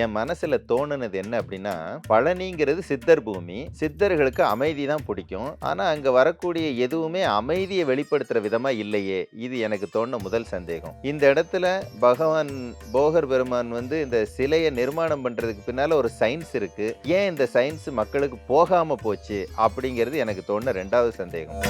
என் மனசுல தோணுனது என்ன அப்படின்னா பழனிங்கிறது சித்தர் பூமி. சித்தர்களுக்கு அமைதி தான் பிடிக்கும். ஆனா அங்க வரக்கூடிய எதுவுமே அமைதியை வெளிப்படுத்துற விதமா இல்லையே. இது எனக்கு தோணுன முதல் சந்தேகம். இந்த இடத்துல பகவான் போகர் பெருமான் வந்து இந்த சிலையை நிர்மாணம் பண்றதுக்கு பின்னால ஒரு சயின்ஸ் இருக்கு. ஏன் இந்த சயின்ஸ் மக்களுக்கு போகாம போச்சு அப்படிங்கிறது எனக்கு தோணுன ரெண்டாவது சந்தேகம்.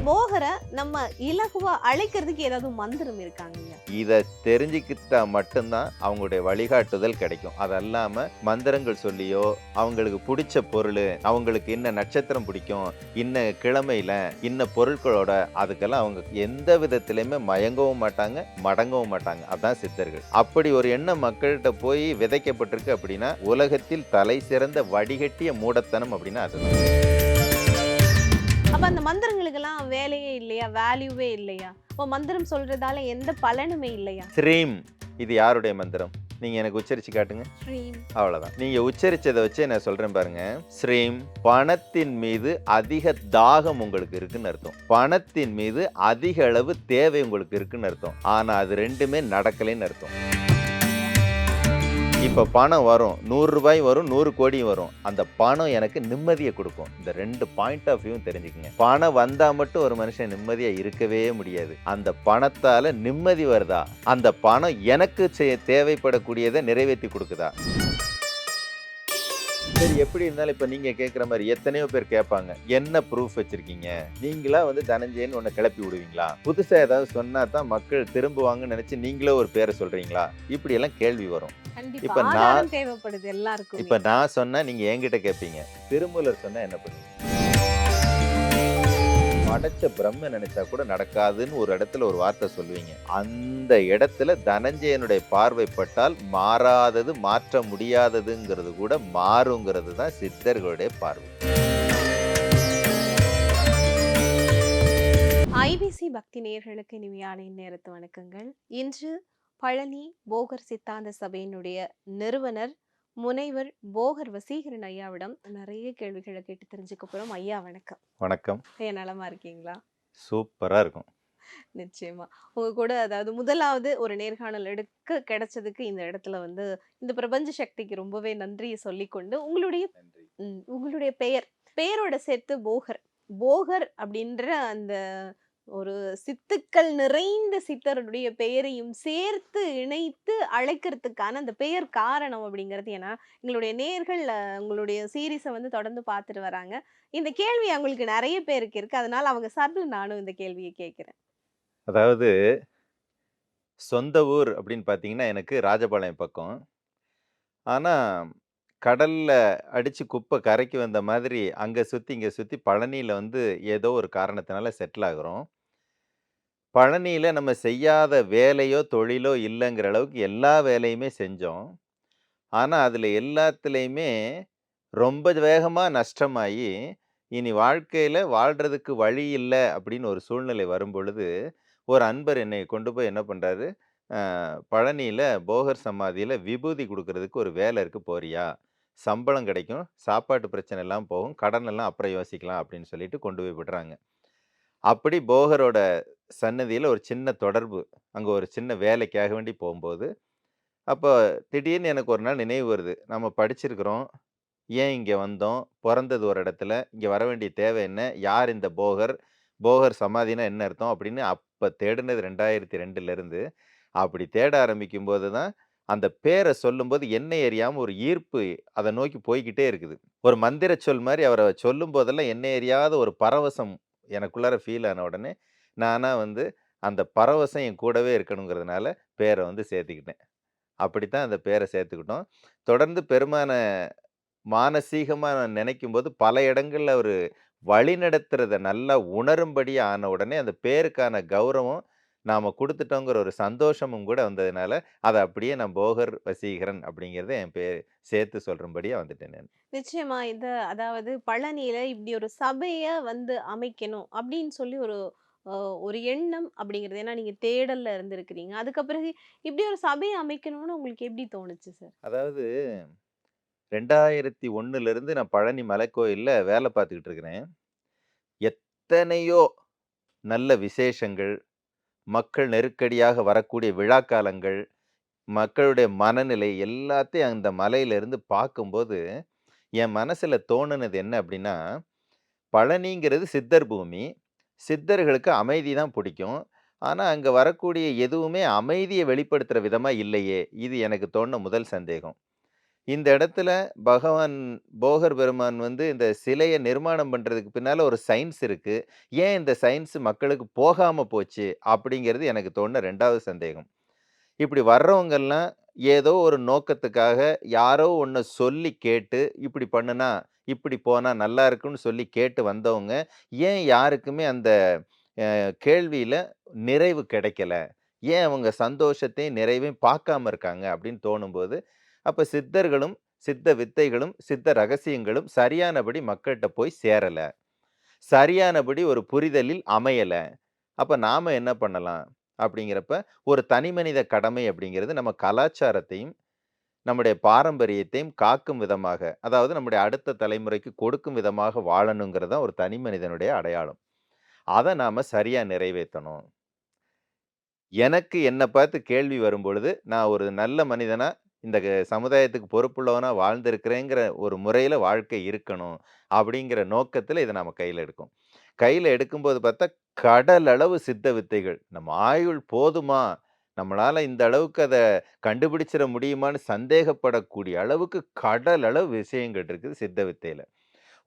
அந்த போகரை நம்ம இலகுவா அழைக்கிறதுக்கு ஏதாவது மந்திரம் இருக்காங்க இதை தெரிஞ்சுக்கிட்டா மட்டும்தான் அவங்களுடைய வழிகாட்டுதல் கிடைக்கும். அது அல்லாம மந்திரங்கள் சொல்லியோ அவங்களுக்கு பிடிச்ச பொருள் அவங்களுக்கு இன்ன நட்சத்திரம் பிடிக்கும் இன்ன கிழமையில இன்ன பொருட்களோட அதுக்கெல்லாம் அவங்க எந்த விதத்திலையுமே மயங்கவும் மாட்டாங்க மடங்கவும் மாட்டாங்க. அதான் சித்தர்கள். அப்படி ஒரு எண்ணம் மக்கள்கிட்ட போய் விதைக்கப்பட்டிருக்கு அப்படின்னா உலகத்தில் தலை சிறந்த வடிகட்டிய மூடத்தனம் அப்படின்னா அதுதான். அப்ப அந்த மந்திரங்களுக்கெல்லாம் வேலையே இல்லையா? வேல்யூவே இல்லையா? இப்போ மந்திரம் சொல்றதால எந்த பலனுமே இல்லையா? ஸ்ரீம். இது யாருடைய மந்திரம்? நீங்க எனக்கு உச்சரிச்சு காட்டுங்க. ஸ்ரீம். அவ்வளவுதான். நீங்க உச்சரிச்சதை வச்சே நான் சொல்றேன் பாருங்க. ஸ்ரீம் பணத்தின் மீது அதிக தாகம் உங்களுக்கு இருக்குன்னு அர்த்தம். பணத்தின் மீது அதிக அளவு தேவை உங்களுக்கு இருக்குன்னு அர்த்தம். ஆனா அது ரெண்டுமே நடக்கலைன்னு அர்த்தம். இப்போ பணம் வரும். நூறுரூபாய் வரும் நூறு கோடி வரும். அந்த பணம் எனக்கு நிம்மதியை கொடுக்கும். இந்த ரெண்டு பாயிண்ட் ஆஃப் வியூ தெரிஞ்சுக்கங்க. பணம் வந்தால் மட்டும் ஒரு மனுஷன் நிம்மதியாக இருக்கவே முடியாது. அந்த பணத்தால் நிம்மதி வருதா? அந்த பணம் எனக்கு தேவைப்படக்கூடியதை நிறைவேற்றி கொடுக்குதா? சரி எப்படி இருந்தாலும் இப்ப நீங்க கேக்குற மாதிரி எத்தனையோ பேர் கேட்பாங்க என்ன ப்ரூஃப் வச்சிருக்கீங்க? நீங்களா வந்து தனஞ்சயன்னு ஒண்ணு கிளப்பி விடுவீங்களா? புதுசா ஏதாவது சொன்னா தான் மக்கள் திரும்புவாங்கன்னு நினைச்சு நீங்களே ஒரு பேரை சொல்றீங்களா? இப்படி எல்லாம் கேள்வி வரும். இப்ப நான்- தேவைப்படுது எல்லாருக்கும். இப்ப நான் சொன்னா நீங்க என்கிட்ட கேட்பீங்க திருமூலர் சொன்னா என்ன பண்ணுவீங்க? படைச்ச பிரம்ம நினைச்சா கூட நடக்காதுன்னு ஒரு இடத்துல ஒரு வார்த்தை சொல்லுவீங்க. அந்த இடத்துல தனஞ்சயனுடைய பார்வைப்பட்டால் மாறாதது மாற்ற முடியாததுங்கிறது கூட மாறுங்கிறது தான் சித்தர்களுடைய பார்வை. ஐபிசி பக்தி நேயர்களுக்கு இனிமையான நேரத்து வணக்கங்கள். இன்று பழனி போகர் சித்தாந்த சபையினுடைய நிறுவனர் முனைவர் போகர் வசீகரன் ஐயாவிடம் நிறைய கேள்விகளை கேட்டு தெரிஞ்சுக்க போறோம். ஐயா வணக்கம். வணக்கம். ஐயா நலமா இருக்கீங்களா? சூப்பரா இருக்கும். நிச்சயமா. உங்க கூட அதாவது முதலாவது ஒரு நேர்காணல் எடுக்க கிடைச்சதுக்கு இந்த இடத்துல வந்து இந்த பிரபஞ்ச சக்திக்கு ரொம்பவே நன்றியை சொல்லிக்கொண்டு உங்களுடைய உங்களுடைய பெயர் பெயரோட சேர்த்து போகர். போகர் அப்படின்ற அந்த ஒரு சித்துக்கள் நிறைந்த சித்தருடைய பெயரையும் சேர்த்து இணைத்து அழைக்கிறதுக்கான அந்த பெயர் காரணம் அப்படிங்கிறது. ஏன்னா எங்களுடைய நேர்கள் உங்களுடைய சீரீஸை வந்து தொடர்ந்து பார்த்துட்டு வராங்க. இந்த கேள்வி அவங்களுக்கு நிறைய பேருக்கு இருக்கு. அதனால அவங்க சார்பில் நானும் இந்த கேள்வியை கேட்குறேன். அதாவது சொந்த ஊர் அப்படின்னு பார்த்தீங்கன்னா எனக்கு ராஜபாளையம் பக்கம். ஆனால் கடலில் அடித்து குப்பை கரைக்கு வந்த மாதிரி அங்கே சுற்றி இங்கே சுற்றி பழனியில் வந்து ஏதோ ஒரு காரணத்தினால செட்டில் ஆகுறோம். பழனியில் நம்ம செய்யாத வேலையோ தொழிலோ இல்லைங்கிற அளவுக்கு எல்லா வேலையுமே செஞ்சோம். ஆனால் அதில் எல்லாத்துலேயுமே ரொம்ப வேகமாக நஷ்டமாகி இனி வாழ்க்கையில் வாழ்கிறதுக்கு வழி இல்லை அப்படின்னு ஒரு சூழ்நிலை வரும் பொழுது ஒரு அன்பர் என்னை கொண்டு போய் என்ன பண்ணுறாரு பழனியில் போகர் சமாதியில் விபூதி கொடுக்கறதுக்கு ஒரு வேலை இருக்குது போறியா? சம்பளம் கிடைக்கும் சாப்பாட்டு பிரச்சனை எல்லாம் போகும் கடன் எல்லாம் அப்புறம் யோசிக்கலாம் அப்படின்னு சொல்லிட்டு கொண்டு போய் விடுறாங்க. அப்படி போகரோட சன்னதியில் ஒரு சின்ன தொடர்பு அங்கே ஒரு சின்ன வேலைக்காக வேண்டி போகும்போது அப்போ திடீர்னு எனக்கு ஒரு நாள் நினைவு வருது. நம்ம படிச்சிருக்கிறோம். ஏன் இங்கே வந்தோம்? பிறந்தது ஒரு இடத்துல. இங்கே வர வேண்டிய தேவை என்ன? யார் இந்த போகர்? போகர் சமாதினா என்ன அர்த்தம்? அப்படின்னு அப்போ தேடினது ரெண்டாயிரத்தி ரெண்டுலேருந்து. அப்படி தேட ஆரம்பிக்கும் போது தான் அந்த பேரை சொல்லும்போது என்னை எரியாமல் ஒரு ஈர்ப்பு அதை நோக்கி போய்கிட்டே இருக்குது. ஒரு மந்திர சொல் மாதிரி அவரை சொல்லும் போதெல்லாம் என்னை அறியாத ஒரு பரவசம் எனக்குள்ளார ஃபீல் ஆன உடனே நானாக வந்து அந்த பரவசம் என் கூடவே இருக்கணுங்கிறதுனால பேரை வந்து சேர்த்துக்கிட்டேன். அப்படித்தான் அந்த பேரை சேர்த்துக்கிட்டோம். தொடர்ந்து பெருமான மானசீகமாக நான் நினைக்கும் போது பல இடங்களில் ஒரு வழி நடத்துறத நல்லா உணரும்படி ஆன உடனே அந்த பேருக்கான கௌரவம் நாம் கொடுத்துட்டோங்கிற ஒரு சந்தோஷமும் கூட வந்ததுனால அதை அப்படியே நான் போகர் வசீகரன் அப்படிங்கிறத என் பேர் சேர்த்து சொல்றபடியா வந்துட்டேன் நான். நிச்சயமா இது அதாவது பழனியில் இப்படி ஒரு சபையை வந்து அமைக்கணும் அப்படின்னு சொல்லி ஒரு ஒரு எண்ணம் அப்படிங்கிறது. ஏன்னா நீங்கள் தேடலில் இருந்திருக்கிறீங்க. அதுக்கப்புறம் இப்படி ஒரு சபையை அமைக்கணும்னு உங்களுக்கு எப்படி தோணுச்சு சார்? அதாவது ரெண்டாயிரத்தி ஒன்றுலேருந்து நான் பழனி மலைக்கோயிலில் வேலை பார்த்துக்கிட்டு இருக்கிறேன். எத்தனையோ நல்ல விசேஷங்கள் மக்கள் நெருக்கடியாக வரக்கூடிய விழாக்காலங்கள் மக்களுடைய மனநிலை எல்லாத்தையும் அந்த மலையிலிருந்து பார்க்கும்போது, என் மனசில் தோணுனது என்ன அப்படின்னா பழனிங்கிறது சித்தர் பூமி. சித்தர்களுக்கு அமைதி தான் பிடிக்கும் ஆனால் அங்கே வரக்கூடிய எதுவுமே அமைதியை வெளிப்படுத்துகிற விதமாக இல்லையே! இது எனக்கு தோண முதல் சந்தேகம். இந்த இடத்துல பகவான் போகர் பெருமான் வந்து இந்த சிலையை நிர்மாணம் பண்ணுறதுக்கு பின்னால் ஒரு சயின்ஸ் இருக்குது ஏன் இந்த சயின்ஸ் மக்களுக்கு போகாமல் போச்சு? அப்படிங்கிறது எனக்கு தோணுன ரெண்டாவது சந்தேகம். இப்படி வர்றவங்கெல்லாம் ஏதோ ஒரு நோக்கத்துக்காக யாரோ ஒன்று சொல்லி கேட்டு, இப்படி பண்ணுனா, இப்படி போனால் நல்லா இருக்குன்னு சொல்லி கேட்டு வந்தவங்க, ஏன் யாருக்குமே அந்த கேள்வியில் நிறைவு கிடைக்கல? ஏன் அவங்க சந்தோஷத்தையும், நிறைவையும் பார்க்காம இருக்காங்க? அப்படின்னு தோணும்போது, அப்போ சித்தர்களும், சித்த வித்தைகளும், சித்த ரகசியங்களும் சரியானபடி மக்கள்கிட்ட போய் சேரலை சரியானபடி ஒரு புரிதலில் அமையலை அப்போ நாம என்ன பண்ணலாம்? அப்படிங்கிறப்ப, ஒரு தனிமனித கடமை அப்படிங்கிறது நம்ம கலாச்சாரத்தையும், நம்முடைய பாரம்பரியத்தையும் காக்கும் விதமாக, அதாவது நம்முடைய அடுத்த தலைமுறைக்கு கொடுக்கும் விதமாக வாழணுங்கிறது தான் ஒரு தனி மனிதனுடைய அடையாளம். அத நாம சரியா நிறைவேத்தணும். எனக்கு என்ன பார்த்து கேள்வி வரும்பொழுது, நான் ஒரு நல்ல மனிதனா, இந்த க சமுதாயத்துக்கு பொறுப்புள்ளவனா வாழ்ந்திருக்கிறேங்கிற ஒரு முறையில வாழ்க்கை இருக்கணும். அப்படிங்கிற நோக்கத்தில் இத நாம கையில எடுக்கும் கையில எடுக்கும்போது பார்த்தா, கடலளவு சித்த வித்தைகள். நம்ம ஆயுள் போதுமா? நம்மளால் இந்த அளவுக்கு அதை கண்டுபிடிச்சிட முடியுமான்னு சந்தேகப்படக்கூடிய அளவுக்கு கடல் அளவு விஷயங்கள் இருக்குது சித்த வித்தையில்.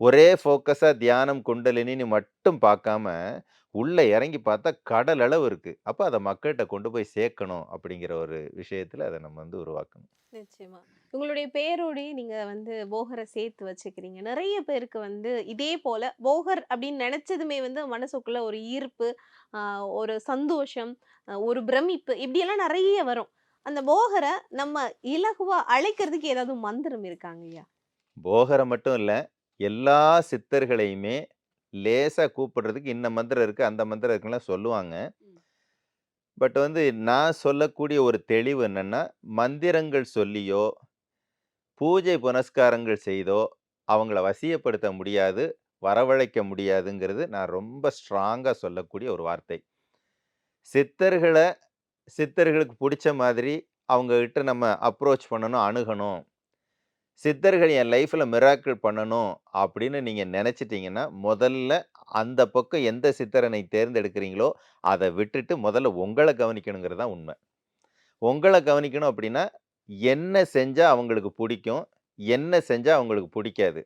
ஒரே ஃபோக்கஸாக தியானம், குண்டலினின்னு மட்டும் பார்க்காம, உள்ள இறங்கி பார்த்தா கடல் அளவு இருக்கு. அப்ப அத மக்கள்ட்ட கொண்டு போய் சேர்க்கணும் அப்படிங்கிற ஒரு விஷயத்துல அத நம்ம வந்து உருவாக்கணும். நிச்சயமா. உங்களுடைய பேரோடயே நீங்க வந்து போகர சேர்த்து வச்சுக்கிறீங்க. நெறைய பேருக்கு வந்து இதே போல போகர் அப்படின்னு நெனச்சதுமே வந்து மனசுக்குள்ள ஒரு ஈர்ப்பு, ஒரு சந்தோஷம், அ ஒரு பிரமிப்பு இப்படியெல்லாம் நெறைய வரும். அந்த போகர நம்ம இலகுவா அழைக்கிறதுக்கு ஏதாவது மந்திரம் இருக்காங்கய்யா? போகர மட்டும் இல்ல, எல்லா சித்தர்களையுமே லேசா கூப்பிடுறதுக்கு இன்ன மந்திரம் இருக்கு, அந்த மந்திரம் இருக்குன்லாம் சொல்லுவாங்க. பட் வந்து நான் சொல்லக்கூடிய ஒரு தெளிவு என்னன்னா, மந்திரங்கள் சொல்லியோ, பூஜை புனஸ்காரங்கள் செய்தோ, அவங்கள வசியப்படுத்த முடியாது, வரவழைக்க முடியாதுங்கிறது நான் ரொம்ப ஸ்ட்ராங்கா சொல்லக்கூடிய ஒரு வார்த்தை. சித்தர்கள சித்தர்களுக்கு புடிச்ச மாதிரி அவங்க கிட்ட நம்ம அப்ரோச் பண்ணணும், அணுகணும். சித்தர்கள் என் லைஃப்பில் மிராக்கிள் பண்ணணும் அப்படின்னு நீங்கள் நினச்சிட்டிங்கன்னா முதல்ல அந்த பக்கம் எந்த சித்தரனை தேர்ந்தெடுக்கிறீங்களோ, அதை விட்டுட்டு முதல்ல உங்களை கவனிக்கணுங்கிறது தான் உண்மை உங்களை கவனிக்கணும் அப்படின்னா, என்ன செஞ்சால் அவங்களுக்கு பிடிக்கும் என்ன செஞ்சால் அவங்களுக்கு பிடிக்காது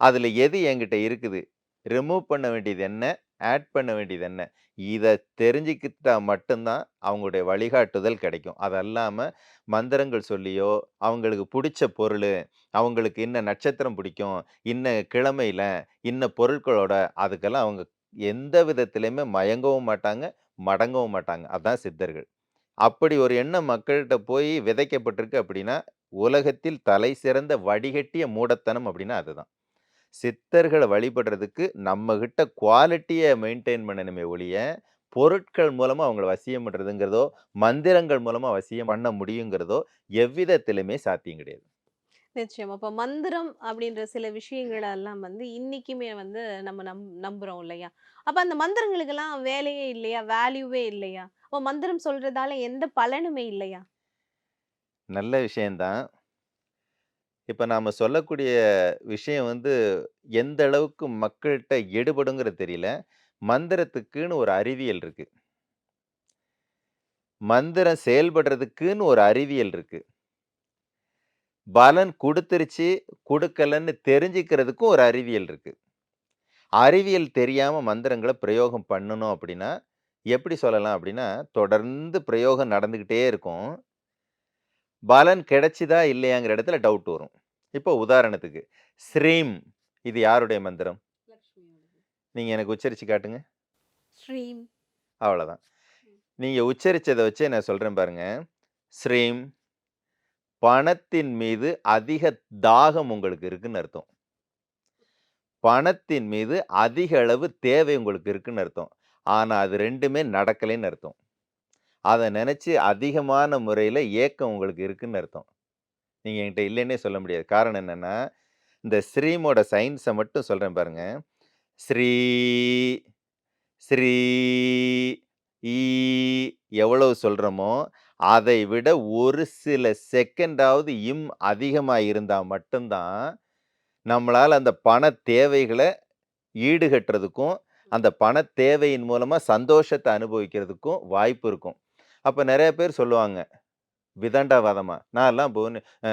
அதில் எது என்கிட்ட இருக்குது? ரிமூவ் பண்ண வேண்டியது என்ன? ஆட் பண்ண வேண்டியது என்ன? இதை தெரிஞ்சுக்கிட்டா மட்டும்தான் அவங்களுடைய வழிகாட்டுதல் கிடைக்கும். அதல்லாம மந்திரங்கள் சொல்லியோ, அவங்களுக்கு பிடிச்ச பொருள் அவங்களுக்கு இன்ன நட்சத்திரம் பிடிக்கும், இன்ன கிழமையில, இன்ன பொருட்களோட அதுக்கெல்லாம் அவங்க எந்த விதத்துலேயுமே மயங்கவும் மாட்டாங்க, மடங்கவும் மாட்டாங்க. அதுதான் சித்தர்கள். அப்படி ஒரு எண்ணம் மக்கள்கிட்ட போய் விதைக்கப்பட்டிருக்கு அப்படின்னா, உலகத்தில் தலை சிறந்த வடிகட்டிய மூடத்தனம் அப்படின்னா அதுதான். சித்தர்கள வழிபடுறதுக்கு நம்மகிட்ட குவாலிட்டிய மெயின்டெயின் பண்ணணுமே ஒழிய, பொருட்கள் மூலமா அவங்கள வசியம் பண்றதுங்கிறதோ, மந்திரங்கள் மூலமா வசியம் பண்ண முடியுங்கிறதோ, எவ்விதத்திலுமே சாத்தியம் கிடையாது. நிச்சயமா. அப்ப மந்திரம் அப்படின்ற சில விஷயங்கள எல்லாம் வந்து இன்னைக்குமே வந்து நம்ம நம் நம்புறோம் இல்லையா? அப்ப அந்த மந்திரங்களுக்கெல்லாம் வேலையே இல்லையா? வேல்யூவே இல்லையா? அப்ப மந்திரம் சொல்றதால எந்த பலனுமே இல்லையா? நல்ல விஷயம் தான். இப்ப நாம சொல்லக்கூடிய விஷயம் வந்து எந்த அளவுக்கு மக்கள்கிட்ட எடுபடுங்கிறது தெரியல. மந்திரத்துக்குன்னு ஒரு அறிவியல் இருக்கு. மந்திரம் செயல்படுறதுக்குன்னு ஒரு அறிவியல் இருக்கு. பலன் குடுத்துருச்சு, குடுக்கலன்னு தெரிஞ்சுக்கிறதுக்கும் ஒரு அறிவியல் இருக்கு. அறிவியல் தெரியாம மந்திரங்கள பிரயோகம் பண்ணணும் அப்படின்னா, எப்படி சொல்லலாம் அப்படின்னா, தொடர்ந்து பிரயோகம் நடந்துகிட்டே இருக்கும். பலன் கிடைச்சுதா இல்லையாங்கிற இடத்துல டவுட் வரும். இப்போ உதாரணத்துக்கு, ஸ்ரீம் இது யாருடைய மந்திரம்? நீங்க எனக்கு உச்சரிச்சு காட்டுங்க. ஸ்ரீம். அவ்வளதான். ம். நீங்க உச்சரிச்சத வச்சே நான் சொல்றேன் பாருங்க. ஸ்ரீம் பணத்தின் மீது அதிக தாகம் உங்களுக்கு இருக்குன்னு அர்த்தம். பணத்தின் மீது அதிக அளவு தேவை உங்களுக்கு இருக்குன்னு அர்த்தம். ஆனா, அது 2மே நடக்கலைன்னு அர்த்தம். அதை நினச்சி அதிகமான முறையில் ஏக்கம் உங்களுக்கு இருக்குன்னு அர்த்தம். நீங்கள் என்கிட்ட இல்லைன்னே சொல்ல முடியாது. காரணம் என்னென்னா இந்த ஸ்ரீமோட சயின்ஸை மட்டும் சொல்கிறேன் பாருங்க. ஸ்ரீ, ஸ்ரீ, ஈ எவ்வளவு சொல்கிறோமோ அதை விட ஒரு சில செகண்டாவது இம் அதிகமாக இருந்தால் மட்டும்தான் நம்மளால் அந்த பண தேவைகளை ஈடுகட்டுறதுக்கும், அந்த பண தேவையின் மூலமாக சந்தோஷத்தை அனுபவிக்கிறதுக்கும் வாய்ப்பு இருக்கும். அப்போ நிறைய பேர் சொல்லுவாங்க, விதண்டாவாதமாக "நான்லாம் எல்லாம் அ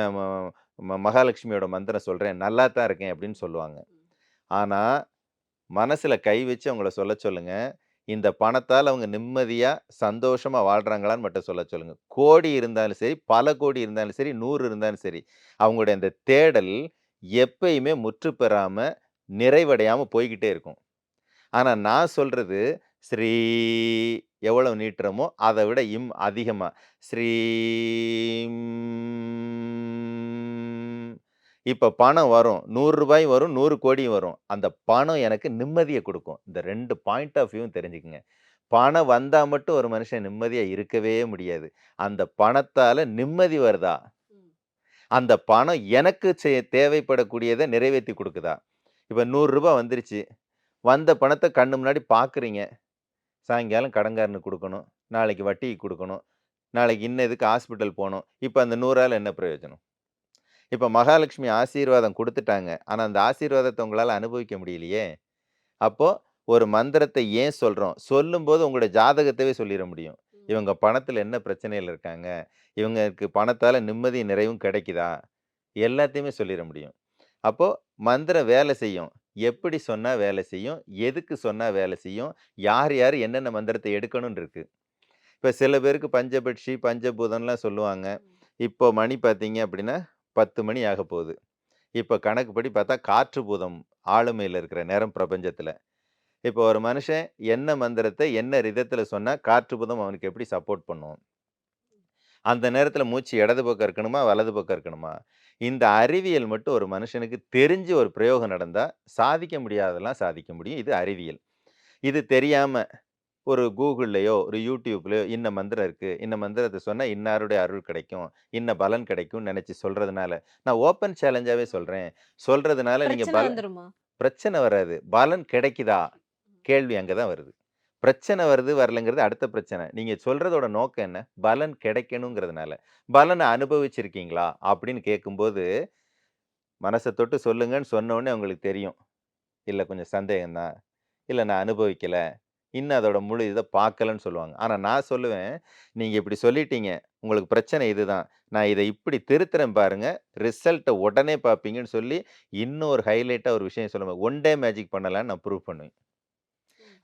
மகாலட்சுமியோட மந்திரம் சொல்கிறேன் நல்லா தான் இருக்கேன்" அப்படின்னு சொல்லுவாங்க. ஆனால் மனசில் கை வச்சு அவங்கள சொல்ல சொல்லுங்கள் இந்த பணத்தால் அவங்க நிம்மதியாக சந்தோஷமாக வாழ்கிறாங்களான்னு மட்டும் சொல்ல சொல்லுங்கள் கோடி இருந்தாலும் சரி, பல கோடி இருந்தாலும் சரி, நூறு இருந்தாலும் சரி, அவங்களுடைய அந்த தேடல் எப்பயுமே முற்று பெறாமல் நிறைவடையாமல் போய்கிட்டே இருக்கும். ஆனால் நான் சொல்கிறது ஸ்ரீ எவ்வளவு நீட்டுறோமோ, அத விட இம் அதிகமா. ஸ்ரீம் இப்ப பணம் வரும். 100 வரும், 100 கோடி வரும். அந்த பணம் எனக்கு நிம்மதிய குடுக்கும். இந்த 2 பாயிண்ட் ஆஃப் வியூவும் தெரிஞ்சுக்கங்க. பணம் வந்தா மட்டும் ஒரு மனுஷன் நிம்மதியா இருக்கவே முடியாது. அந்த பணத்தால நிம்மதி வருதா? அந்த பணம் எனக்கு செ தேவைப்படக்கூடியத நிறைவேத்தி குடுக்குதா? இப்ப. 100 வந்துருச்சு. வந்த பணத்த கண்ணு முன்னாடி பார்க்குறீங்க. சாயங்காலம் கடன்காரனுக்கு குடுக்கணும். நாளைக்கு வட்டிக்கு குடுக்கணும். நாளைக்கு இன்ன இதுக்கு ஹாஸ்பிட்டல் போணும். இப்ப அந்த 100ஆல என்ன பிரயோஜனம்? இப்ப மகாலட்சுமி ஆசீர்வாதம் குடுத்துட்டாங்க. ஆனா அந்த ஆசீர்வாதத்த உங்களால அனுபவிக்க முடியலையே! அப்போ ஒரு மந்திரத்த ஏன் சொல்றோம்? சொல்லும்போது உங்களுடைய ஜாதகத்தவே சொல்லிற முடியும். இவங்க பணத்துல என்ன பிரச்சனையில இருக்காங்க? இவங்களுக்கு பணத்தால நிம்மதியும், நிறைவும் கிடைக்குதா? எல்லாத்தையுமே சொல்லிற முடியும். அப்போ மந்திரம் வேலை செய்யும். எப்படி சொன்னா வேலை செய்யும்? எதுக்கு சொன்னா வேலை செய்யும்? யார், யார் என்னென்ன மந்திரத்த எடுக்கணும்னு இருக்கு. இப்ப சில பேருக்கு பஞ்சபட்சி, பஞ்சபூதம்லாம் சொல்லுவாங்க. இப்போ மணி பார்த்தீங்க அப்படின்னா, 10 மணி ஆகப்போகுது. இப்ப கணக்குப்படி பார்த்தா காற்று பூதம் ஆளுமையில இருக்கிற நேரம் பிரபஞ்சத்துல. இப்போ ஒரு மனுஷன் என்ன மந்திரத்த என்ன ரிதத்துல சொன்னா காற்று பூதம் அவனுக்கு எப்படி சப்போர்ட் பண்ணும்? அந்த நேரத்துல மூச்சு இடது பக்கம் இருக்கணுமா? வலது பக்கம் இருக்கணுமா? இந்த அறிவியல் மட்டும் ஒரு மனுஷனுக்கு தெரிஞ்சு ஒரு பிரயோகம் நடந்தா, சாதிக்க முடியாததெல்லாம் சாதிக்க முடியும். இது அறிவியல். இது தெரியாம ஒரு Googleலயோ, ஒரு YouTubeலயோ இன்ன மந்திரம் இருக்கு. இன்ன மந்திரத்த சொன்னா இன்னாருடைய அருள் கிடைக்கும். இன்ன பலன் கிடைக்கும்னு நெனச்சு சொல்றதுனால, நான் ஓப்பன் சேலஞ்சாவே சொல்றேன். சொல்றதுனால நீங்க பிரச்சனை பல வந்துருமா? பிரச்சனை வராது. பலன் கிடைக்குதா? கேள்வி அங்க தான் வருது. பிரச்சனை வருது, வரலங்கிறது அடுத்த பிரச்சனை. நீங்கள் சொல்கிறதோட நோக்கம் என்ன? பலன் கிடைக்கணுங்கிறதுனால. பலனை அனுபவிச்சிருக்கீங்களா? அப்படின்னு கேட்கும்போது, மனசை தொட்டு சொல்லுங்கன்னு சொன்னோடனே உங்களுக்கு அவங்களுக்கு தெரியும். இல்லை கொஞ்சம் சந்தேகம் தான். நான் அனுபவிக்கலை இன்னும் அதோட முழு இதை பார்க்கலன்னு சொல்லுவாங்க. ஆனால் நான் சொல்லுவேன், நீங்கள் இப்படி சொல்லிட்டீங்க. உங்களுக்கு பிரச்சனை இதுதான். நான் இதை இப்படி திருத்துறேன் பாருங்கள் ரிசல்ட்டை உடனே பார்ப்பீங்கன்னு சொல்லி, இன்னும் ஒரு ஹைலைட்டாக ஒரு விஷயம் சொல்லுவேன். ஒன் டே மேஜிக் பண்ணலான்னு நான் ப்ரூவ் பண்ணுவேன்.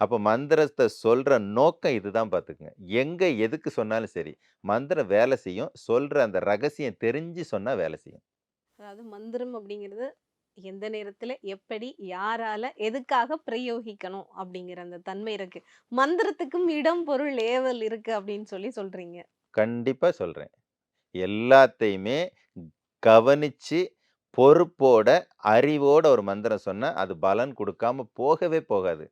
அப்ப மந்திரத்த சொல்ற நோக்கம் இதுதான் பார்த்துக்கங்க. எங்க எதுக்கு சொன்னாலும் சரி, மந்திரம் வேலை செய்யும். சொல்ற அந்த ரகசியம் தெரிஞ்சு சொன்னா வேலை செய்யும். அதாவது மந்திரம் அப்படிங்கிறது எந்த நேரத்துல, எப்படி, யாரால, எதுக்காக பிரயோகிக்கணும் அப்படிங்கிற அந்த தன்மை இருக்கு. மந்திரத்துக்கும் இடம், பொருள், ஏவல் இருக்கு அப்படின்னு சொல்லி சொல்றீங்க. கண்டிப்பா சொல்றேன். எல்லாத்தையுமே கவனிச்சு, பொறுப்போட, அறிவோட ஒரு மந்திரம் சொன்னா, அது பலன் குடுக்காம போகவே போகாது.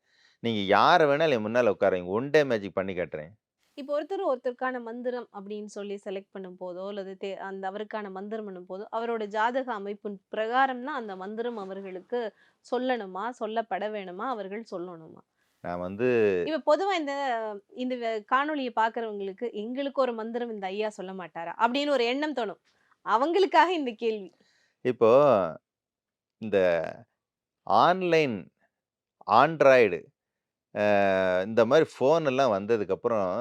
நீங்க யார வேணாலும் என் முன்னால உட்கார வைங்க. ஒன் டே மேஜிக் பண்ணி காட்டுறேன். இப்போ ஒருத்தர் ஒருத்தருக்கான மந்திரம் அப்படின்னு சொல்லி செலக்ட் பண்ணும்போதோ, அல்லது தே அந்த அவருக்கான மந்திரம் பண்ணும்போதோ, அவரோட ஜாதக அமைப்பின் பிரகாரம் தான் அந்த மந்திரம் அவர்களுக்கு சொல்லணுமா? சொல்லப்பட வேணுமா? அவர்கள் சொல்லணுமா? நான் வந்து இப்ப பொதுவா இந்த இந்த வ காணொளிய பார்க்கிறவங்களுக்கு, எங்களுக்கு ஒரு மந்திரம் இந்த ஐயா சொல்ல மாட்டாரா? அப்படின்னு ஒரு எண்ணம் தோணும். அவங்களுக்காக இந்த கேள்வி. இப்போ இந்த ஆன்லைன், ஆண்ட்ராய்டு இந்த மாதிரி ஃபோன் எல்லாம் வந்ததுக்கப்புறம்,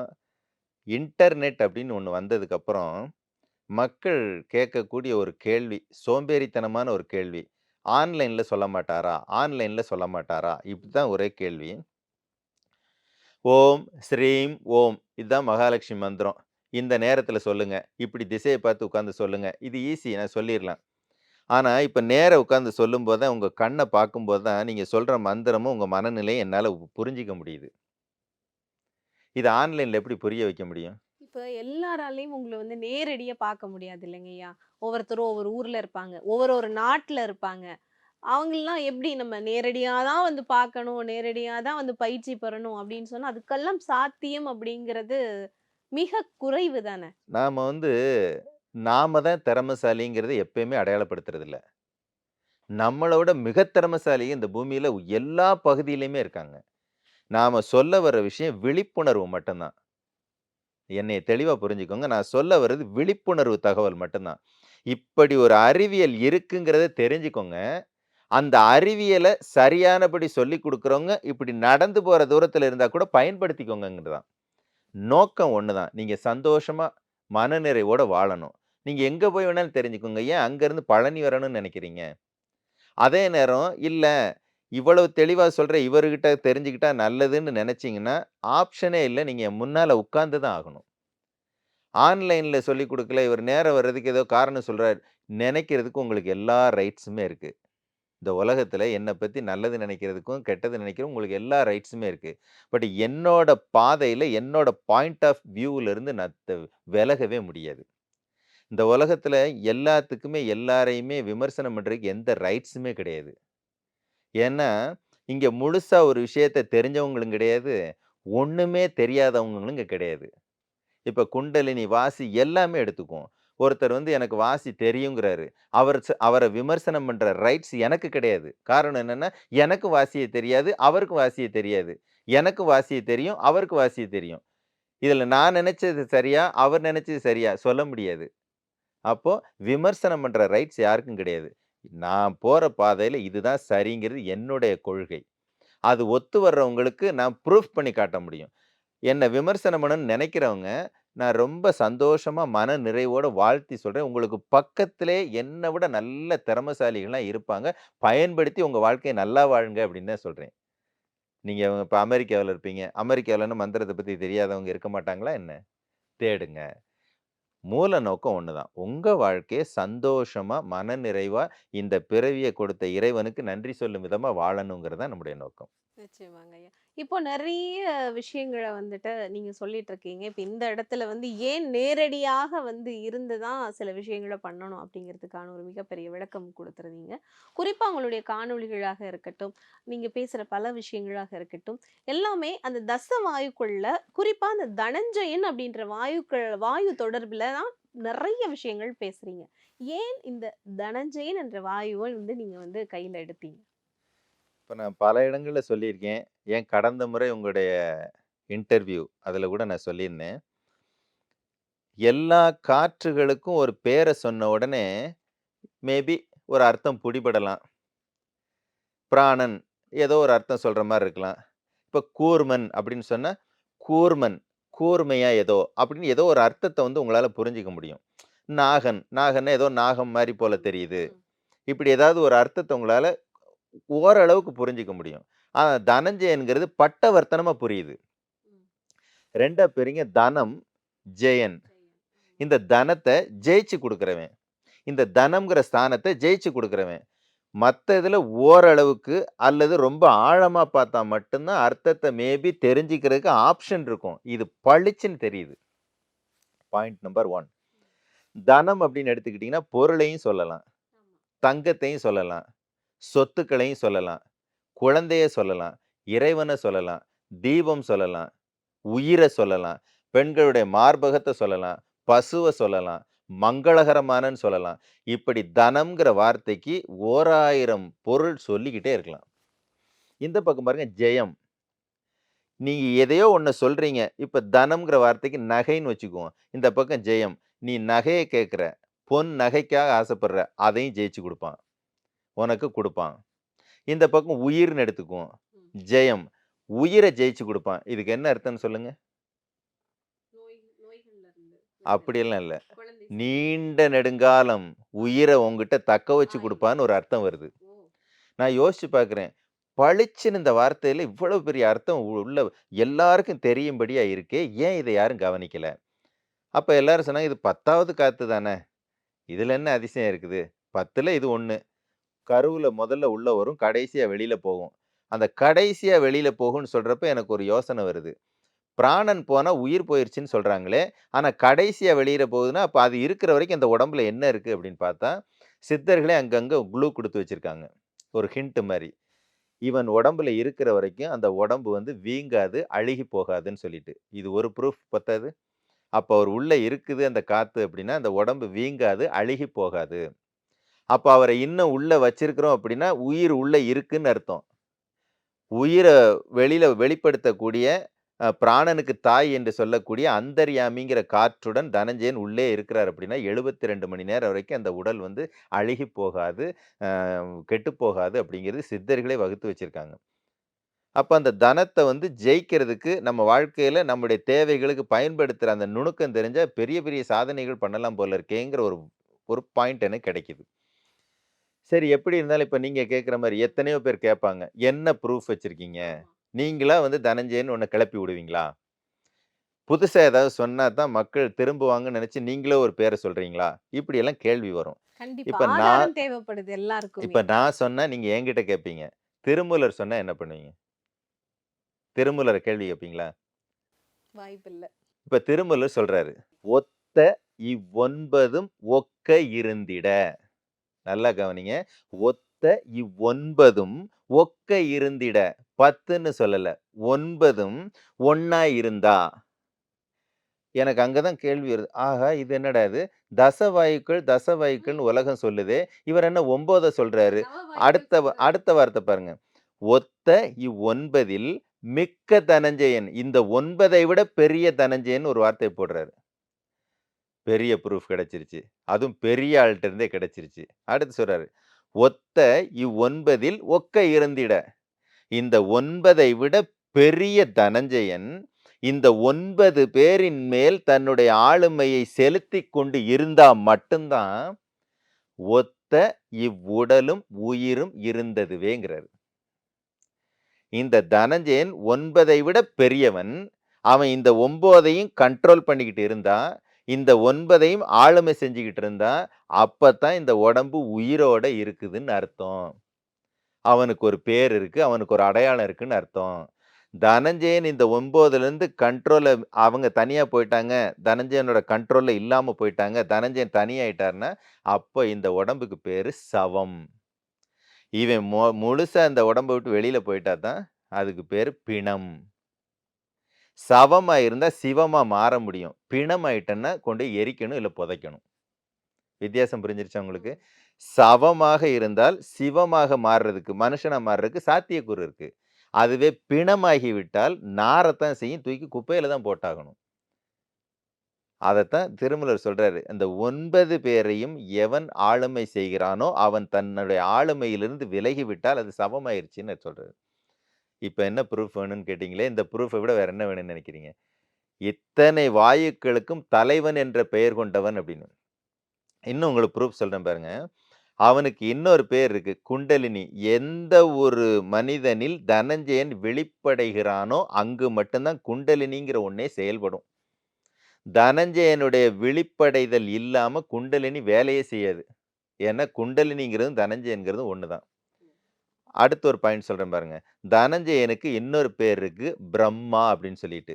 இன்டர்நெட் அப்படின்னு ஒன்று வந்ததுக்கப்புறம், மக்கள் கேட்கக்கூடிய ஒரு கேள்வி, சோம்பேறித்தனமான ஒரு கேள்வி. ஆன்லைனில் சொல்ல மாட்டாரா? ஆன்லைனில் சொல்ல மாட்டாரா? இப்படி தான் ஒரே கேள்வி. ஓம், ஸ்ரீம், ஓம். இதுதான் மகாலட்சுமி மந்திரம். இந்த நேரத்தில் சொல்லுங்கள் இப்படி திசையை பார்த்து உட்காந்து சொல்லுங்கள் இது ஈஸி நான் சொல்லிடலாம் ஆனா, இப்ப நேரா உட்கார்ந்து சொல்லும்போது தான், உங்க கண்ண பார்க்கும்போது தான், நீங்க சொல்ற மந்திரமும், உங்க மனநிலையும் என்னால புரிஞ்சுக்க முடியுது. இத ஆன்லைன்ல எப்படி புரிய வைக்க முடியும்? இப்ப எல்லாராலயும் உங்கள வந்து நேரடியா பார்க்க முடியாது இல்லைங்கய்யா? ஒவ்வொருத்தரும் ஒவ்வொரு ஊர்ல இருப்பாங்க. ஒவ்வொரு ஒரு நாட்ல இருப்பாங்க. அவங்களலாம் எப்படி நம்ம நேரடியா தான் வந்து பார்க்கணும், நேரடியா தான் வந்து பயிற்சி பெறணும் அப்படின்னு சொன்னா, அதுக்கெல்லாம் சாத்தியம் அப்படிங்கிறது மிக குறைவு தானே! நாம வந்து, நாம தான் திறமசாலிங்கிறத எப்பயுமே அடையாளப்படுத்துறதில்ல. நம்மளோட மிக திறமைசாலி இந்த பூமியில் எல்லா பகுதியிலையுமே இருக்காங்க. நாம் சொல்ல வர்ற விஷயம் விழிப்புணர்வு மட்டும்தான் என்னை தெளிவாக புரிஞ்சுக்கோங்க. நான் சொல்ல வர்றது விழிப்புணர்வு தகவல் மட்டும்தான். இப்படி ஒரு அறிவியல் இருக்குங்கிறத தெரிஞ்சுக்கோங்க. அந்த அறிவியலை சரியானபடி சொல்லிக் கொடுக்குறவங்க இப்படி நடந்து போகிற தூரத்தில் இருந்தால் கூட பயன்படுத்திக்கோங்கங்கிறது தான். நோக்கம் தான் நீங்கள் சந்தோஷமாக மனநிறைவோடு வாழணும். நீங்கள் எங்கே போய் வேணாலும் தெரிஞ்சுக்கோங்க. ஏன் அங்கேருந்து பழனி வரணும்னு நினைக்கிறீங்க அதே நேரம், இல்லை இவ்வளவு தெளிவாக சொல்கிற இவர்கிட்ட தெரிஞ்சுக்கிட்டா நல்லதுன்னு நினச்சிங்கன்னா ஆப்ஷனே இல்லை நீங்கள் முன்னால் உட்காந்து தான் ஆகணும். ஆன்லைனில் சொல்லிக் கொடுக்கல இவர் நேரம் வர்றதுக்கு ஏதோ காரணம் சொல்கிறார் நினைக்கிறதுக்கு உங்களுக்கு எல்லா ரைட்ஸுமே இருக்குது இந்த உலகத்தில் என்னை பற்றி நல்லது நினைக்கிறதுக்கும் கெட்டது நெனைக்கிறதுக்கும் உங்களுக்கு எல்லா ரைட்ஸுமே இருக்குது பட் என்னோட பாதையில் என்னோட பாயிண்ட் ஆஃப் வியூவிலேருந்து நான் விலகவே முடியாது. இந்த உலகத்தில் எல்லாத்துக்குமே எல்லாரையுமே விமர்சனம் பண்ணுறதுக்கு எந்த ரைட்ஸுமே கிடையாது. ஏன்னா, இங்கே முழுசாக ஒரு விஷயத்த தெரிஞ்சவங்களும் கிடையாது. ஒன்றுமே தெரியாதவங்களும் இங்கே கிடையாது. இப்போ குண்டலினி, வாசி எல்லாமே எடுத்துக்குவோம். ஒருத்தர் வந்து எனக்கு வாசி தெரியுங்கிறாரு. அவர் ச விமர்சனம் பண்ணுற ரைட்ஸ் எனக்கு கிடையாது. காரணம் என்னென்னா எனக்கு வாசியை தெரியாது, அவருக்கு வாசியை தெரியாது. எனக்கு வாசியை தெரியும், அவருக்கு வாசியை தெரியும். இதில் நான் நினச்சது சரியா, அவர் நினச்சது சரியா சொல்ல முடியாது. அப்போது விமர்சனம் பண்ணுற ரைட்ஸ் யாருக்கும் கிடையாது. நான் போகிற பாதையில் இதுதான் சரிங்கிறது என்னுடைய கொள்கை. அது ஒத்து வர்றவங்களுக்கு நான் ப்ரூஃப் பண்ணி காட்ட முடியும். என்னை விமர்சனம் பண்ணணும்னு நினைக்கிறவங்க நான் ரொம்ப சந்தோஷமாக மன நிறைவோடு வாழ்த்தி சொல்கிறேன் உங்களுக்கு பக்கத்திலே என்னை விட நல்ல திறமசாலிகள்லாம் இருப்பாங்க. பயன்படுத்தி உங்கள் வாழ்க்கையை நல்லா வாழுங்க அப்படின்னு தான் சொல்கிறேன் நீங்கள் இப்போ அமெரிக்காவில் இருப்பீங்க. அமெரிக்காவில்னு மந்திரத்தை பற்றி தெரியாதவங்க இருக்க மாட்டாங்களா என்ன? தேடுங்க. மூல நோக்கம் தான் உங்கள் வாழ்க்கையே சந்தோஷமா, மனநிறைவாக இந்த பிறவியை கொடுத்த இறைவனுக்கு நன்றி சொல்லும் விதமாக வாழணுங்கிறது தான் நம்முடைய நோக்கம். நிச்சயமாங்க ஐயா. இப்போ நிறைய விஷயங்களை வந்துட்டு நீங்கள் சொல்லிட்டு இருக்கீங்க. இப்போ இந்த இடத்துல வந்து ஏன் நேரடியாக வந்து இருந்து தான் சில விஷயங்கள பண்ணணும் அப்படிங்கிறதுக்கான ஒரு மிகப்பெரிய விளக்கம் கொடுத்துருந்தீங்க குறிப்பாக உங்களுடைய காணொளிகளாக இருக்கட்டும், நீங்கள் பேசுகிற பல விஷயங்களாக இருக்கட்டும், எல்லாமே அந்த தச வாயுக்குள்ள குறிப்பாக அந்த தனஞ்சயன் அப்படின்ற வாயுக்கள் வாயு தொடர்பில் தான் நிறைய விஷயங்கள் பேசுறீங்க. ஏன் இந்த தனஞ்சயன் என்ற வாயுவை வந்து நீங்கள் வந்து கையில் எடுத்தீங்க? இப்ப நான் பல இடங்கள்ல சொல்லியிருக்கேன். ஏன் கடந்த முறை உங்களுடைய இன்டர்வியூ அதுல கூட நான் சொல்லியிருந்தேன். எல்லா காற்றுகளுக்கும் ஒரு பேர சொன்ன உடனே, மேபி ஒரு அர்த்தம் புடிபடலாம். பிராணன் ஏதோ ஒரு அர்த்தம் சொல்ற மாரி இருக்கலாம். இப்ப கூர்மன் அப்படின்னு சொன்னா, கூர்மன், கூர்மையா ஏதோ அப்படின்னு ஏதோ ஒரு அர்த்தத்த வந்து உங்களால புரிஞ்சுக்க முடியும். நாகன், நாகன்னா ஏதோ நாகம் மாரி போல தெரியுது. இப்படி ஏதாவது ஒரு அர்த்தத்த உங்களால ஓரளவுக்கு புரிஞ்சுக்க முடியும். ஆனா தனஞ்சயன்ங்கிறது பட்டவர்த்தனமா புரியுது. ம். 2ஆ பிரிங்க தனம், ஜெயன். இந்த தனத்த ஜெயிச்சு குடுக்குறவன். இந்த தனம்ங்கிற ஸ்தானத்த ஜெயிச்சு குடுக்குறவன். மத்த இதுல ஓரளவுக்கு அல்லது ரொம்ப ஆழமா பார்த்தா மட்டும் தான் அர்த்தத்த மேபி தெரிஞ்சுக்கிறதுக்கு ஆப்ஷன் இருக்கும். இது பளிச்சுன்னு தெரியுது. Point number 1. தனம் அப்படின்னு எடுத்துக்கிட்டீங்கன்னா, பொருளையும் சொல்லலாம். தங்கத்தையும் சொல்லலாம். சொத்துக்களையும் சொல்லலாம். குழந்தைய சொல்லலாம். இறைவனை சொல்லலாம். தீபம் சொல்லலாம். உயிரை சொல்லலாம். பெண்களுடைய மார்பகத்தை சொல்லலாம். பசுவை சொல்லலாம். மங்களகரமானன்னு சொல்லலாம். இப்படி தனம்ங்கிற வார்த்தைக்கு ஓராயிரம் பொருள் சொல்லிக்கிட்டே இருக்கலாம். இந்த பக்கம் பாருங்க ஜெயம். நீங்கள் எதையோ ஒன்று சொல்கிறீங்க இப்போ தனம்ங்கிற வார்த்தைக்கு நகைன்னு வச்சுக்குவோம். இந்த பக்கம் ஜெயம். நீ நகையை கேட்குற பொன் நகைக்காக ஆசைப்படுற. அதையும் ஜெயிச்சு கொடுப்பான் உனக்கு குடுப்பான். இந்த பக்கம் உயிர்ன்னு எடுத்துக்குவோம். ஜெயம். உயிர ஜெயிச்சு குடுப்பான். இதுக்கு என்ன அர்த்தம்ன்னு சொல்லுங்க? அப்படியெல்லாம் இல்ல. நீண்ட நெடுங்காலம் உயிர உன்கிட்ட தக்க வச்சு குடுப்பான்னு ஒரு அர்த்தம் வருது. நான் யோசிச்சு பார்க்கிறேன். பளிச்சுன்னு இந்த வார்த்தையில இவ்வளவு பெரிய அர்த்தம் உள்ள எல்லாருக்கும் தெரியும்படியா இருக்கே. ஏன் இத யாரும் கவனிக்கல? அப்ப எல்லாரும் சொன்னாங்க, "இது 10வது காத்து தானே. இதுல என்ன அதிசயம் இருக்குது? 10ல இது 1. கருவில் முதல்ல உள்ள வரும். கடைசியாக வெளியில் போகும்." அந்த கடைசியாக வெளியில் போகும்னு சொல்கிறப்ப எனக்கு ஒரு யோசனை வருது. பிராணன் போனால் உயிர் போயிருச்சுன்னு சொல்கிறாங்களே ஆனால் கடைசியாக வெளியில் போகுதுன்னா, அப்போ அது இருக்கிற வரைக்கும் அந்த உடம்புல என்ன இருக்குது அப்படின்னு பார்த்தா, சித்தர்களே அங்கங்கே க்ளூ கொடுத்து வச்சுருக்காங்க ஒரு ஹிண்ட்டு மாதிரி இவன் உடம்புல இருக்கிற வரைக்கும் அந்த உடம்பு வந்து வீங்காது, அழுகி போகாதுன்னு சொல்லிட்டு. இது ஒரு ப்ரூஃப் பத்தாது? அப்போ அவர் உள்ளே இருக்குது அந்த காற்று அப்படின்னா, அந்த உடம்பு வீங்காது, அழுகி போகாது. அப்போ அவரை இன்னும் உள்ளே வச்சிருக்கிறோம் அப்படின்னா, உயிர் உள்ளே இருக்குன்னு அர்த்தம். உயிரை வெளியில் வெளிப்படுத்தக்கூடிய பிராணனுக்கு தாய் என்று சொல்லக்கூடிய அந்தர்யாமிங்கிற காற்றுடன் தனஞ்சயன் உள்ளே இருக்கிறார் அப்படின்னா, 72 மணி நேரம் வரைக்கும் அந்த உடல் வந்து அழுகிப் போகாது, கெட்டுப்போகாது போகாது அப்படிங்கிறது சித்தர்களே வகுத்து வச்சிருக்காங்க. அப்போ அந்த தனத்தை வந்து ஜெயிக்கிறதுக்கு நம்ம வாழ்க்கையில் நம்முடைய தேவைகளுக்கு பயன்படுத்துகிற அந்த நுணுக்கம் தெரிஞ்சால் பெரிய பெரிய சாதனைகள் பண்ணலாம் போல இருக்கேங்கிற ஒரு ஒரு பாயிண்ட் எனக்கு கிடைக்கிது சரி எப்படி இருந்தாலும் இப்ப நீங்க கேட்கிற மாரி எத்தனையோ பேர் கேட்பாங்க. என்ன ப்ரூஃப் வச்சிருக்கீங்க? நீங்களா வந்து தனஞ்சயன்னு ஒண்ண கிளப்பி விடுவீங்களா? புதுசா ஏதாவது சொன்னா தான் மக்கள் திரும்புவாங்கன்னு நினைச்சு நீங்களே ஒரு பேர சொல்றீங்களா? இப்படியெல்லாம் கேள்வி வரும். இப்ப நான் தேவைப்படுது எல்லாருக்குமே. இப்ப நான் சொன்னா நீங்க என்கிட்ட கேட்பீங்க. திருமூலர் சொன்னா என்ன பண்ணுவீங்க? திருமூலர கேள்வி கேட்பீங்களா? வாய்ப்பில்ல. இப்ப திருமூலர் சொல்றாரு. ஒத்த இவ்வொன்பதும் ஒக்க இருந்திட. நல்லா கவனிங்க. ஒத்த இவ்வொன்பதும் ஒக்க இருந்திட. 10ன்னு சொல்லல. 9ம் ஒண்ணா இருந்தா. எனக்கு அங்க தான் கேள்வி வருது. ஆஹா! இது என்னடா இது? தசவாயுக்கள் தசவாயுக்கள்னு உலகம் சொல்லுதே. இவர் என்ன 9 சொல்றாரு? அடுத்த அடுத்த வார்த்தை பாருங்க. ஒத்த இவ்வொன்பதில் மிக்க தனஞ்சயன். இந்த 9ஐ விட பெரிய தனஞ்சயன் ஒரு வார்த்தைய போடுறாரு. பெரிய ப்ரூஃப் கிடைச்சிருச்சு. அதுவும் பெரிய ஆள்கிட்டருந்தே இருந்தே கிடைச்சிருச்சு. அடுத்து சொல்கிறாரு ஒத்த இவ்வொன்பதில் ஒக்க இருந்திட. இந்த ஒன்பதை விட பெரிய தனஞ்சயன் இந்த ஒன்பது பேரின் மேல் தன்னுடைய ஆளுமையை செலுத்தி கொண்டு இருந்தா மட்டும்தான் ஒத்த இவ்வுடலும் உயிரும் இருந்ததுவேங்கிறார் இந்த தனஞ்சயன் ஒன்பதை விட பெரியவன். அவன் இந்த ஒம்போதையும் கண்ட்ரோல் பண்ணிக்கிட்டு இருந்தான் இந்த ஒன்பதையும் ஆளுமை செஞ்சுக்கிட்டு இருந்தா, அப்பத்தான் இந்த உடம்பு உயிரோட இருக்குதுன்னு அர்த்தம். அவனுக்கு ஒரு பேர் இருக்கு. அவனுக்கு ஒரு அடையாளம் இருக்குன்னு அர்த்தம். தனஞ்சயன் இந்த 9லேருந்து கண்ட்ரோலில் அவங்க தனியாக போயிட்டாங்க. தனஞ்சயனோட கண்ட்ரோலில் இல்லாமல் போயிட்டாங்க. தனஞ்சயன் தனியாயிட்டார்ன்னா, அப்போ இந்த உடம்புக்கு பேர் சவம். இவன் மொ முழுசாக இந்த உடம்ப விட்டு வெளியில் போயிட்டா தான், அதுக்கு பேர் பிணம். சவமா இருந்தா சிவமா மாற முடியும். பிணமாயிட்டன்னா கொண்டு எரிக்கணும், இல்ல புதைக்கணும். வித்தியாசம் புரிஞ்சிருச்சா உங்களுக்கு? சவமாக இருந்தால் சிவமாக மாறுறதுக்கு, மனுஷனா மாறுறதுக்கு சாத்தியக்கூறு இருக்கு. அதுவே பிணமாகி விட்டால் நாறத்தான் செய்யும். தூக்கி குப்பையில தான் போட்டாகணும். அதத்தான் திருமூலர் சொல்றாரு. அந்த 9 பேரையும் எவன் ஆளுமை செய்கிறானோ, அவன் தன்னுடைய ஆளுமையிலிருந்து விலகி விட்டால் அது சவமாயிருச்சுன்னு சொல்றாரு. இப்போ என்ன ப்ரூஃப் வேணும்னு கேட்டிங்களே இந்த ப்ரூஃபை விட வேறு என்ன வேணும்னு நினைக்கிறீங்க? இத்தனை வாயுக்களுக்கும் தலைவன் என்ற பெயர் கொண்டவன் அப்படின்னு. இன்னும் உங்களுக்கு ப்ரூஃப் சொல்கிறேன் பாருங்க. அவனுக்கு இன்னொரு பேர் இருக்கு. குண்டலினி. எந்த ஒரு மனிதனில் தனஞ்சயன் விழிப்படைகிறானோ, அங்கு மட்டும்தான் குண்டலினிங்கிற ஒன்றே செயல்படும். தனஞ்சயனுடைய விழிப்படைதல் இல்லாமல் குண்டலினி வேலையே செய்யாது. ஏன்னா குண்டலினிங்கிறதும் தனஞ்சயன்கிறதும் ஒன்று தான். அடுத்து ஒரு பாயிண்ட் சொல்கிறேன் பாருங்கள் தனஞ்சயனுக்கு இன்னொரு பேர் இருக்குது பிரம்மா அப்படின்னு சொல்லிட்டு.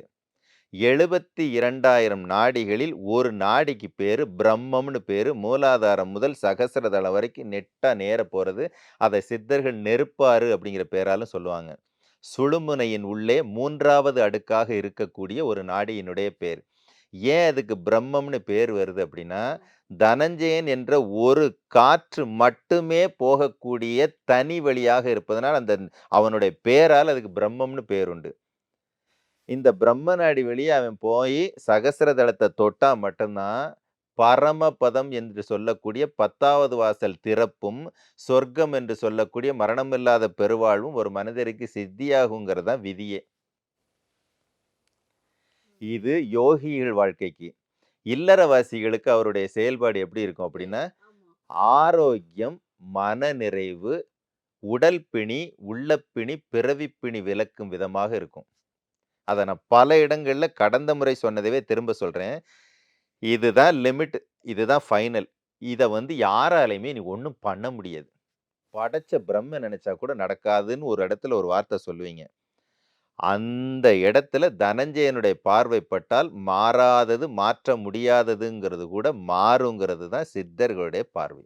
72,000 நாடிகளில் ஒரு நாடிக்கு பேர் பிரம்மம்னு பேர் மூலாதாரம் முதல் சகஸ்ரதளம் வரைக்கும் நெட்டாக நேர போகிறது அதை சித்தர்கள் நெருப்பாறு அப்படிங்கிற பேராலும் சொல்லுவாங்க. சுழுமுனையின் உள்ளே மூன்றாவது அடுக்காக இருக்கக்கூடிய ஒரு நாடியினுடைய பேர். ஏன் அதுக்கு பிரம்மம்னு பேர் வருது அப்படின்னா, தனஞ்சயன் என்ற ஒரு காற்று மட்டுமே போகக்கூடிய தனி வழியாக இருப்பதனால், அந்த அவனுடைய பேரால் அதுக்கு பிரம்மம்னு பேருண்டு. இந்த பிரம்ம நாடி வழியா அவன் போய் சகஸ்ரதளத்த தொட்டா மட்டும்தான் பரமபதம் என்று சொல்லக்கூடிய 10வது வாசல் திறப்பும், சொர்க்கம் என்று சொல்லக்கூடிய மரணமில்லாத பெருவாழ்வும் ஒரு மனிதருக்கு சித்தியாகுங்கிறது தான் விதியே. இது யோகிகள் வாழ்க்கைக்கு. இல்லறவாசிகளுக்கு அவருடைய செயல்பாடு எப்படி இருக்கும் அப்படின்னா, ஆரோக்கியம், மனநிறைவு, உடல் பிணி, உள்ளப்பிணி, பிறவிப் பிணி விலக்கும் விதமாக இருக்கும். அத நான் பல இடங்கள்ல கடந்த முறை சொன்னதவே திரும்ப சொல்றேன். இதுதான் லிமிட். இதுதான் ஃபைனல். இத வந்து யாராலயுமே நீ ஒண்ணும் பண்ண முடியாது. படைச்ச பிரம்மன் நினைச்சா கூட நடக்காதுன்னு ஒரு இடத்துல ஒரு வார்த்தை சொல்லுவீங்க. அந்த இடத்துல தனஞ்சயனுடைய பார்வை பட்டால் மாறாதது, மாற்ற முடியாததுங்கிறது கூட மாறுங்கிறது தான் சித்தர்களுடைய பார்வை.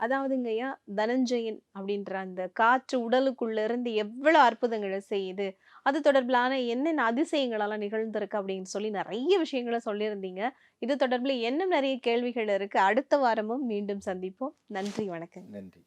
அதாவதுங்கய்யா, தனஞ்சயன் அப்படின்ற அந்த காற்று உடலுக்குள்ள இருந்து எவ்வளவு அற்புதங்கள செய்யுது. அது தொடர்பிலான என்னென்ன அதிசயங்களெல்லாம் நிகழ்ந்திருக்கு அப்படின்னு சொல்லி நெறைய விஷயங்கள சொல்லியிருந்தீங்க. இது தொடர்பில இன்னும் நெறைய கேள்விகள் இருக்கு. அடுத்த வாரமும் மீண்டும் சந்திப்போம். நன்றி, வணக்கங்க. நன்றி.